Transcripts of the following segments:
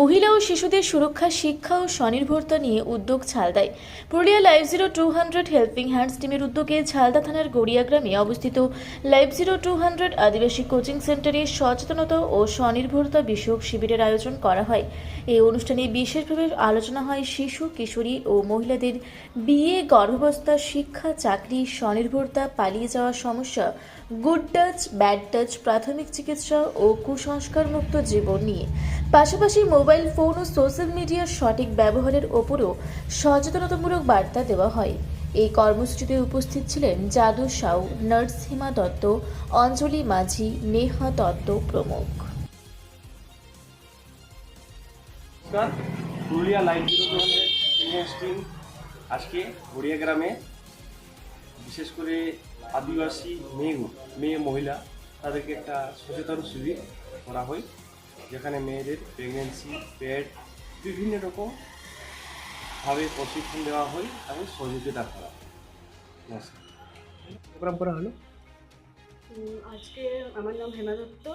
মহিলা ও শিশুদের সুরক্ষা, শিক্ষা ও স্বনির্ভরতা নিয়ে উদ্যোগ ছালদায়। Purulia live zero to hundred helping hands টিমের উদ্যোগে ঝালদা থানার গড়িয়া গ্রামে অবস্থিত লাইভ জিরো টু হান্ড্রেড আদিবাসী কোচিং সেন্টারে সচেতনতা ও স্বনির্ভরতা বিষয়ক শিবিরের আয়োজন করা হয়। এই অনুষ্ঠানে বিশেষভাবে আলোচনা হয় শিশু, কিশোরী ও মহিলাদের বিয়ে, গর্ভাবস্থা, শিক্ষা, চাকরি, স্বনির্ভরতা, পালিয়ে যাওয়া সমস্যা গুড টাচ ব্যাড টাচ প্রাথমিক চিকিৎসা ও কুসংস্কারমুক্ত জীবন নিয়ে। পাশাপাশি মোবাইল ফোন ও সোশ্যাল মিডিয়ার সঠিক ব্যবহারের ওপরও সচেতনতামূলক বার্তা দেওয়া হয়। এই কর্মসূচিতে উপস্থিত ছিলেন জাদু সাউ নার্স হিমা দত্ত, অঞ্জলি মাঝি, নেহা দত্ত প্রমুখ। পুরুলিয়া লাইভ টিম আজকে গড়িয়া গ্রামে বিশেষ করে আদিবাসী মেয়ে মেয়ে মহিলা, তাদেরকে একটা সচেতন শিবির করা হয়। যেখানে মেয়েদের প্রেগনেন্সি প্যাড বিভিন্ন রকম ভাবে প্রশিক্ষণ দেওয়া হয় এবং সহযোগিতা করা হয়। নমস্কার। প্রোগ্রাম করা হলো? আজকে আমার নাম হেমা দত্ত।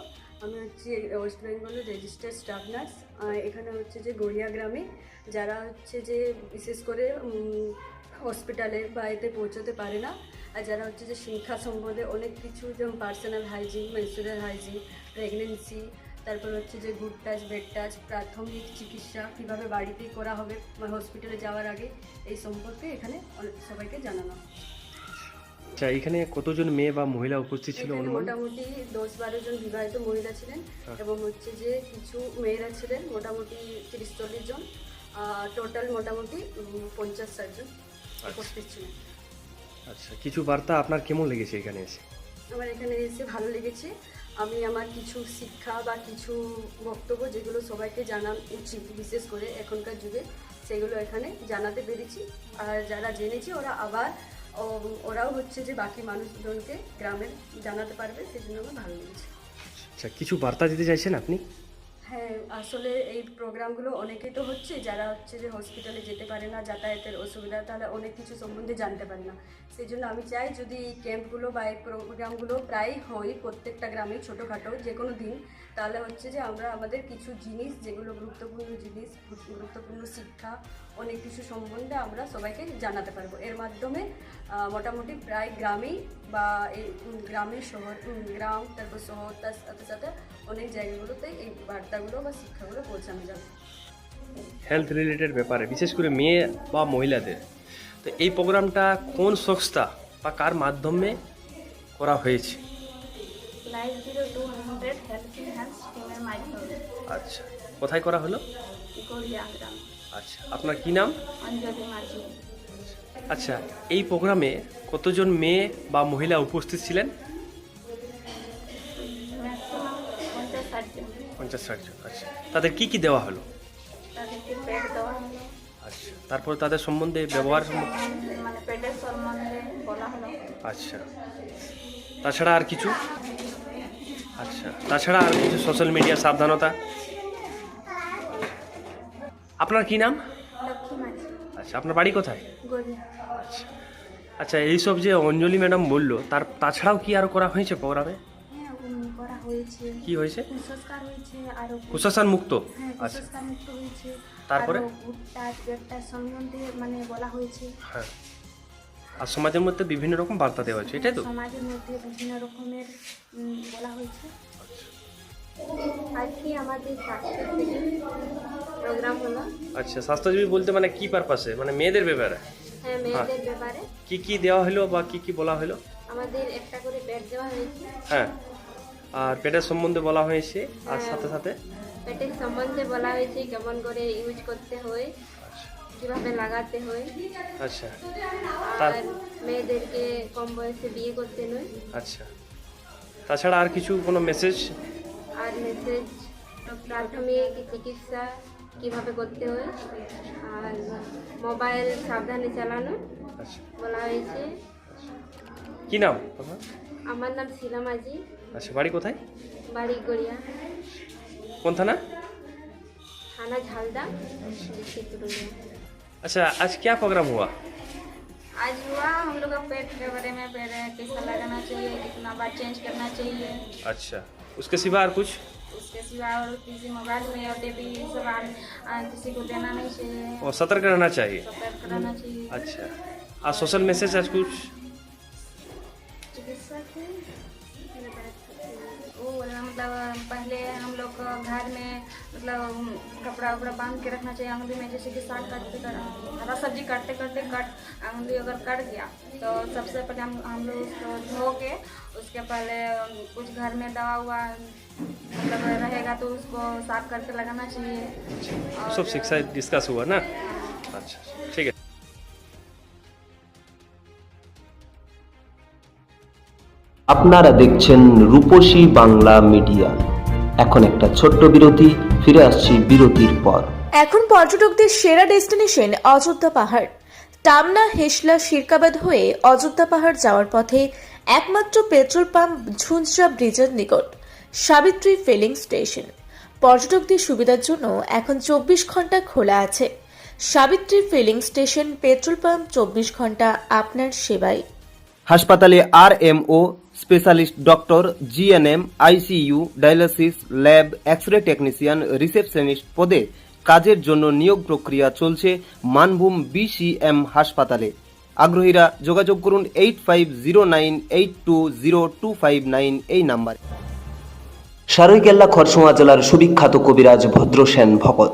আমি হচ্ছে ওয়েস্ট বেঙ্গলের রেজিস্টার্ড স্টাফ নার্স এখানে হচ্ছে যে গড়িয়া গ্রামে যারা হচ্ছে যে বিশেষ করে হসপিটালে বা এতে পৌঁছতে পারে না আর যারা হচ্ছে যে শিক্ষা সম্বন্ধে অনেক কিছু যেমন personal hygiene menstrual hygiene pregnancy তারপর হচ্ছে যে গুড টাচ বেড টাচ প্রাথমিক চিকিৎসা কীভাবে বাড়িতেই করা হবে হসপিটালে যাওয়ার আগে এই সম্পর্কে এখানে সবাইকে জানানো। আচ্ছা এখানে কতজন মেয়ে বা মহিলা উপস্থিত ছিল মোটামুটি দশ বারো জন বিবাহিত মহিলা ছিলেন হ্যাঁ। এবং হচ্ছে যে কিছু মেয়েরা ছিলেন মোটামুটি তিরিশ চল্লিশ জন টোটাল মোটামুটি পঞ্চাশ ষাট জন উপস্থিত ছিলেন। আচ্ছা কিছু বার্তা আপনার কেমন লেগেছে এখানে এসে? আমার এখানে এসে ভালো লেগেছে। আমি আমার কিছু শিক্ষা বা কিছু বক্তব্য যেগুলো সবাইকে জানা উচিত, বিশেষ করে এখনকার যুগে, সেগুলো এখানে জানাতে পেরেছি। আর যারা জেনেছি, ওরা আবার ওরাও হচ্ছে যে বাকি মানুষজনকে গ্রামের জানাতে পারবে, সেজন্য আমার ভালো লেগেছে। আচ্ছা কিছু বার্তা দিতে চাইছেন আপনি? হ্যাঁ আসলে এই প্রোগ্রামগুলো অনেকেই তো হচ্ছে, যারা হচ্ছে যে হসপিটালে যেতে পারে না, যাতায়াতের অসুবিধা, তাহলে অনেক কিছু সম্বন্ধে জানতে পারে না। সেই জন্য আমি চাই যদি এই ক্যাম্পগুলো বা এই প্রোগ্রামগুলো প্রায় হয় প্রত্যেকটা গ্রামে, ছোটোখাটো যে কোনো দিন তাহলে হচ্ছে যে আমরা আমাদের কিছু জিনিস, যেগুলো গুরুত্বপূর্ণ জিনিস, গুরুত্বপূর্ণ শিক্ষা, অনেক কিছু সম্বন্ধে আমরা সবাইকে জানাতে পারব। এর মাধ্যমে মোটামুটি প্রায় গ্রামেই বা এই গ্রামের শহর গ্রাম, তারপর শহর, তার সাথে সাথে অনেক জায়গাগুলোতে এই বার্তাগুলো বা শিক্ষাগুলো পৌঁছানো যাবে। হেলথ রিলেটেড ব্যাপারে, বিশেষ করে মেয়ে বা মহিলাদের। তো এই প্রোগ্রামটা কোন সংস্থা বা কার মাধ্যমে করা হয়েছে? Live zero to hundred helping hands টিমের মাধ্যমে। আচ্ছা কোথায় করা হলো? গড়িয়া গ্রাম আচ্ছা আপনার কি নাম? অঞ্জলি মাঝি। আচ্ছা এই প্রোগ্রামে কতজন মেয়ে বা মহিলা উপস্থিত ছিলেন? পঞ্চাশ ষাট জন। আচ্ছা। তাদের কি কি দেওয়া হলো? আচ্ছা তারপর তাদের সম্বন্ধে ব্যবহার সম্বন্ধে- মানে আচ্ছা তাছাড়া আর কিছু? আচ্ছা তাছাড়া আর কিছু সোশ্যাল মিডিয়া সাবধানতা? আপনার কি নাম? আচ্ছা আপনার বাড়ি কোথায়? আচ্ছা আচ্ছা এইসব যে অঞ্জলি ম্যাডাম বলল তার তাছাড়াও কি আর করা হয়েছে প্রোগ্রামে? হ্যাঁ কি হয়েছে? কুসংস্কার কুশাসন মুক্ত? হ্যাঁ আচ্ছা। তারপরে? মানে বলা হয়েছে। হ্যাঁ। আর সমাজের মধ্যে বিভিন্ন রকম বার্তা দেওয়া হয়েছে এটাই তো? সমাজের মধ্যে বিভিন্ন রকমের বলা হয়েছে। আজকে আমাদের প্রোগ্রাম হলো? আচ্ছা স্বাস্থ্যজীবী বলতে মানে কি পারপাসে মানে মেয়েদের ব্যাপারে? হ্যাঁ মেয়েদের ব্যাপারে। কি কি দেওয়া হলো বা কি কি বলা হলো? আমাদের একটা করে দেওয়া হয়েছে। হ্যাঁ। আর পেটের সম্বন্ধে বলা হয়েছে আর সাথে সাথে? পেটের সম্বন্ধে বলা হয়েছে কেমন করে ইউজ করতে হয় আচ্ছা। কীভাবে লাগাতে হয়। আচ্ছা। আর মেয়েদেরকে কম বয়সে বিয়ে করতে নয় আচ্ছা তাছাড়া আর কিছু কোনো মেসেজ আর মেসেজ প্রাথমিক চিকিৎসা কিভাবে করতে হয় আর মোবাইল সাবধানে চালানো আচ্ছা বলা হয়েছে কি নাম তোমার? আমার নাম শিলা মাঝি আচ্ছা বাড়ি কোথায় বাড়ি গড়িয়া কোন থানা थाना झालदा डिस्ट्रिक्ट पुरुलिया अच्छा आज क्या प्रोग्राम हुआ आज हुआ हम लोग का पेट के बारे में पेट कैसा लगाना चाहिए कितना बार चेंज करना चाहिए। अच्छा उसके सिवा और कुछ? उसके सिवा और किसी मोबाइल में और टीवी सब किसी को देना नहीं चाहिए। और सतर्क रहना चाहिए। सतर्क रहना चाहिए। अच्छा। और सोशल मैसेज आज कुछ? मतलब पहले हम लोग घर में मतलब कपड़ा उपड़ा बाँध के रखना चाहिए अंगली में जैसे कि साग काटते कर हरा सब्ज़ी काटते काटते कट अंगली अगर कट गया तो सबसे पहले हम हम लोग उसको धो के उसके पहले कुछ घर में दवा हुआ मतलब रहेगा तो उसको साफ़ करके लगाना चाहिए। और सब शिक्षा डिस्कस हुआ ना? अच्छा ठीक है। আপনারা দেখছেন রূপসী বাংলা মিডিয়া। এখন একটা ছোট্ট বিরতি ফিরে আসছি বিরতির পর। এখন পর্যটকদের সেরা ডেস্টিনেশন অযোধ্যা পাহাড়। টামনা হেসলা শিরকাবাদ হয়ে অযোধ্যা পাহাড় যাওয়ার পথে একমাত্র পেট্রোল পাম্প ঝুঞ্ঝরা ব্রিজের নিকট সাবিত্রী ফিলিং স্টেশন। পর্যটকদের সুবিধার জন্য এখন চব্বিশ ঘণ্টা খোলা আছে। Savitri filling station petrol pump চব্বিশ ঘণ্টা আপনার সেবায়। হাসপাতালে R M O specialist doctor GNM ICU dialysis lab X ray technician, receptionist পদে কাজের জন্য নিয়োগ প্রক্রিয়া চলছে মানভূম বিসিএম হাসপাতালে। আগ্রহীরা যোগাযোগ করুন eight five zero nine eight two zero two five nine এই নাম্বারে। সারৈকেল্লা খরসোয়া জেলার সুবিখ্যাত কবিরাজ Bhadrasen Bhakat.